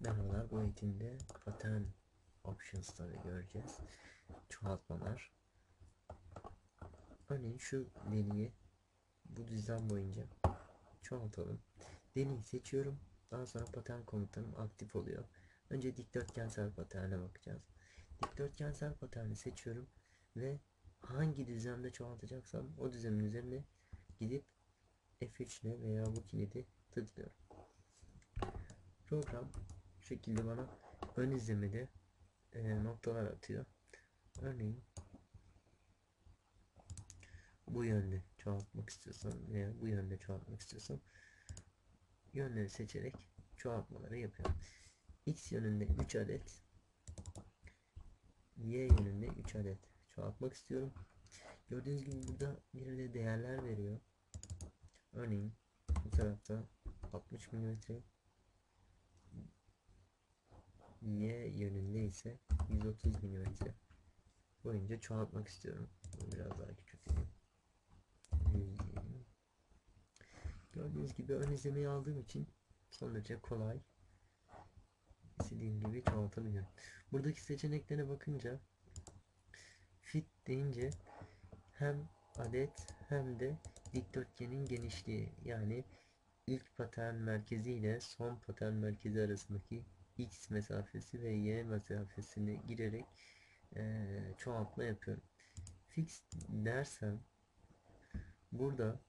Merhabalar bu eğitimde pattern options'ları göreceğiz. Çoğaltmalar. Örneğin şu deliği bu düzlem boyunca çoğaltalım. Deliği seçiyorum. Daha sonra pattern komutanım aktif oluyor. Önce dikdörtgensel paterne bakacağız. Dikdörtgensel paterni seçiyorum ve hangi düzlemde çoğaltacaksam o düzlemin üzerine gidip F3 ile veya bu kilidi tıklıyorum. Program şekilde bana ön izlemede e, noktalar atıyor. Örneğin bu yönde çoğaltmak istiyorsam veya bu yönde çoğaltmak istiyorsam yönleri seçerek çoğaltmaları yapıyorum. X yönünde 3 adet Y yönünde 3 adet çoğaltmak istiyorum. Gördüğünüz gibi burada birileri değerler veriyor. Örneğin bu tarafta 60 mm Y yönünde ise 130 mm boyunca çoğaltmak istiyorum. Bunu biraz daha. 100 diyelim. Gördüğünüz gibi ön izlemeyi aldığım için son derece kolay. İstediğim gibi çoğaltabiliyorum. Buradaki seçeneklere bakınca fit deyince hem adet hem de dikdörtgenin genişliği yani ilk patern merkezi ile son patern merkezi arasındaki x mesafesi ve y mesafesini girerek e, çoğaltma yapıyorum. Fix dersem burada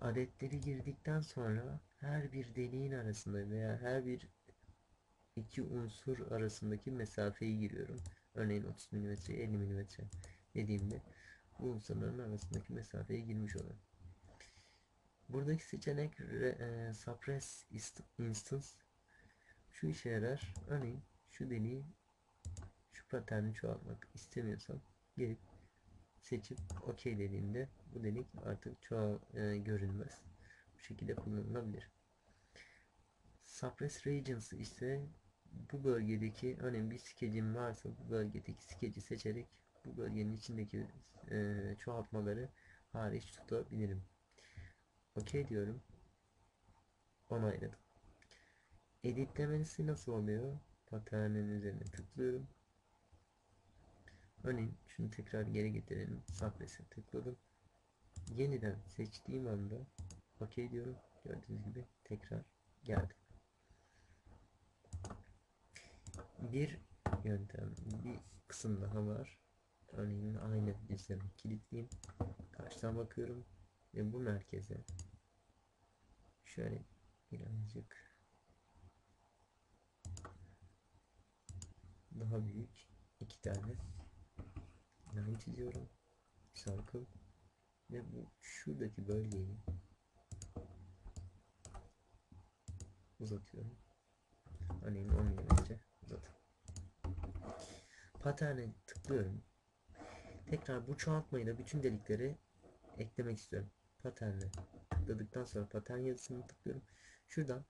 adetleri girdikten sonra her bir deliğin arasında veya her bir iki unsur arasındaki mesafeyi giriyorum. Örneğin 30 mm, 50 mm dediğimde bu unsurların arasındaki mesafeye girmiş oluyorum. Buradaki seçenek e, suppress instance şu işe yarar. Örneğin şu deliği şu paterni çoğaltmak istemiyorsam gelip seçip OK dediğimde bu delik artık çoğal e, görünmez. Bu şekilde kullanılabilir. Suppress regions ise bu bölgedeki örneğin bir skecim varsa bu bölgedeki skeci seçerek bu bölgenin içindeki e, çoğaltmaları hariç tutabilirim. OK diyorum. Onayladım. Editlemesi nasıl oluyor? Paternin üzerine tıklıyorum. Örneğin şunu tekrar geri getirelim. Suppress'e tıkladım. Yeniden seçtiğim anda OK diyorum. Gördüğünüz gibi tekrar geldi. Bir yöntem, bir kısım daha var. Örneğin aynı düzlemi kilitleyeyim. Karşıdan bakıyorum ve bu merkeze şöyle birazcık daha büyük iki tane line çiziyorum. Circle ve bu şuradaki bölgeyi uzatıyorum. Örneğin 10 mm uzat. Paterne tıklıyorum. Tekrar bu çoğaltmayı da bütün delikleri eklemek istiyorum. Paterne tıkladıktan sonra patern yazısını tıklıyorum. Şuradan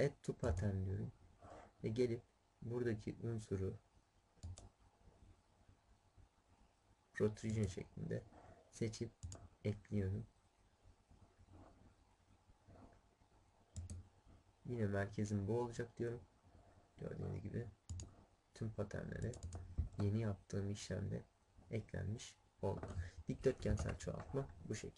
add to pattern diyorum. Ve gelip buradaki unsuru protrusion şeklinde seçip ekliyorum. Yine merkezim bu olacak diyorum. Gördüğünüz gibi tüm paternlere yeni yaptığım işlemde eklenmiş oldu. Dikdörtgensel çoğaltma bu şekilde.